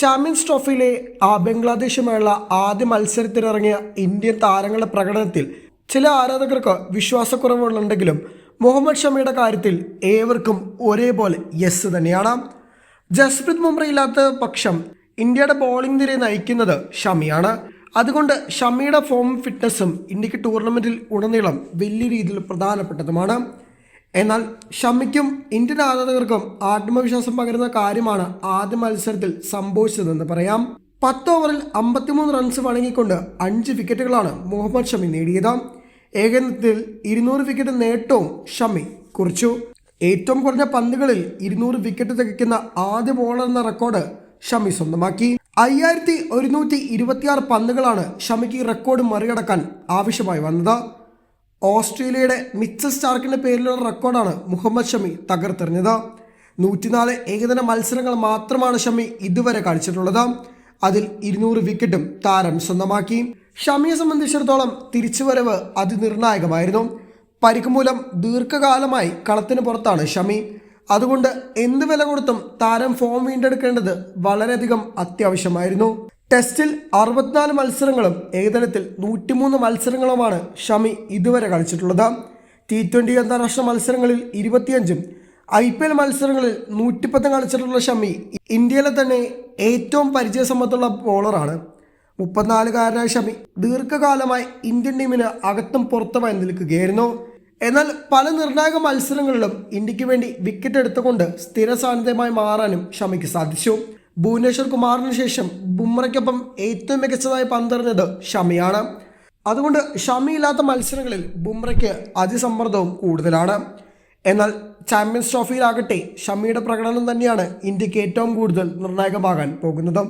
Champions ട്രോഫിയിലെ ആ ബംഗ്ലാദേശുമായുള്ള ആദ്യ മത്സരത്തിനിറങ്ങിയ Indian താരങ്ങളുടെ പ്രകടനത്തിൽ ചില ആരാധകർക്ക് വിശ്വാസക്കുറവുകളുണ്ടെങ്കിലും മുഹമ്മദ് ഷമിയുടെ കാര്യത്തിൽ ഏവർക്കും ഒരേപോലെ യെസ് തന്നെയാണ്. ജസ്പ്രീത് ബുംറ ഇല്ലാത്ത പക്ഷം ഇന്ത്യയുടെ ബോളിംഗ് നിരയെ നയിക്കുന്നത് ഷമിയാണ്. അതുകൊണ്ട് ഷമിയുടെ ഫോം ഫിറ്റ്നസ്സും ഇന്ത്യയ്ക്ക് ടൂർണമെന്റിൽ ഉടനീളം വലിയ രീതിയിൽ പ്രധാനപ്പെട്ടതുമാണ്. എന്നാൽ ഷമിക്കും ഇന്ത്യൻ ആരാധകർക്കും ആത്മവിശ്വാസം പകരുന്ന കാര്യമാണ് ആദ്യ മത്സരത്തിൽ സംഭവിച്ചതെന്ന് പറയാം. പത്ത് ഓവറിൽ അമ്പത്തിമൂന്ന് റൺസ് വഴങ്ങിക്കൊണ്ട് അഞ്ച് വിക്കറ്റുകളാണ് മുഹമ്മദ് ഷമി നേടിയത്. ഏകദിനത്തിൽ ഇരുന്നൂറ് വിക്കറ്റ് നേട്ടവും ഷമി കുറിച്ചു. ഏറ്റവും കുറഞ്ഞ പന്തുകളിൽ ഇരുന്നൂറ് വിക്കറ്റ് തികയ്ക്കുന്ന ആദ്യ ബോളർ എന്ന റെക്കോർഡ് ഷമി സ്വന്തമാക്കി. അയ്യായിരത്തി ഒരുന്നൂറ്റി ഇരുപത്തിയാറ് പന്തുകളാണ് ഷമിക്ക് റെക്കോർഡ് മറികടക്കാൻ ആവശ്യമായി വന്നത്. ഓസ്ട്രേലിയയുടെ മിച്ചൽ സ്റ്റാർക്കിന്റെ പേരിലുള്ള റെക്കോർഡാണ് മുഹമ്മദ് ഷമി തകർത്തെറിഞ്ഞത്. നൂറ്റിനാല് ഏകദിന മത്സരങ്ങൾ മാത്രമാണ് ഷമി ഇതുവരെ കളിച്ചിട്ടുള്ളത് അതിൽ ഇരുന്നൂറ് വിക്കറ്റും താരം സ്വന്തമാക്കി. ഷമിയെ സംബന്ധിച്ചിടത്തോളം തിരിച്ചുവരവ് അതിനിർണായകമായിരുന്നു. പരിക്ക് മൂലം ദീർഘകാലമായി കളത്തിന് പുറത്താണ് ഷമി. അതുകൊണ്ട് എന്ത് വില കൊടുത്തും താരം ഫോം വീണ്ടെടുക്കേണ്ടത് വളരെയധികം അത്യാവശ്യമായിരുന്നു. ടെസ്റ്റിൽ അറുപത്തിനാല് മത്സരങ്ങളും ഏകദിനത്തിൽ നൂറ്റിമൂന്ന് മത്സരങ്ങളുമാണ് ഷമി ഇതുവരെ കളിച്ചിട്ടുള്ളത്. ടി ട്വന്റി അന്താരാഷ്ട്ര മത്സരങ്ങളിൽ ഇരുപത്തിയഞ്ചും ഐ പി എൽ മത്സരങ്ങളിൽ നൂറ്റിപ്പത്തും കളിച്ചിട്ടുള്ള ഷമി ഇന്ത്യയിലെ തന്നെ ഏറ്റവും പരിചയസമ്പത്തുള്ള ബോളറാണ് മുപ്പത്തിനാലുകാരനായ ഷമി ദീർഘകാലമായി ഇന്ത്യൻ ടീമിന് അകത്തും പുറത്തുമായി നിൽക്കുകയായിരുന്നു. എന്നാൽ പല നിർണായക മത്സരങ്ങളിലും ഇന്ത്യയ്ക്ക് വേണ്ടി വിക്കറ്റ് എടുത്തുകൊണ്ട് സ്ഥിര സാന്നിധ്യമായി മാറാനും ഷമിക്ക് സാധിച്ചു. ഭുവനേശ്വർ കുമാറിന് ശേഷം ബുംറയ്ക്കൊപ്പം ഏറ്റവും മികച്ചതായി പന്തെറിഞ്ഞത് ഷമിയാണ്. അതുകൊണ്ട് ഷമിയില്ലാത്ത മത്സരങ്ങളിൽ ബുംറയ്ക്ക് അതിസമ്മർദ്ദവും കൂടുതലാണ്. എന്നാൽ ചാമ്പ്യൻസ് ട്രോഫിയിലാകട്ടെ ഷമിയുടെ പ്രകടനം തന്നെയാണ് ഇന്ത്യയ്ക്ക് ഏറ്റവും കൂടുതൽ നിർണായകമാകാൻ പോകുന്നത്.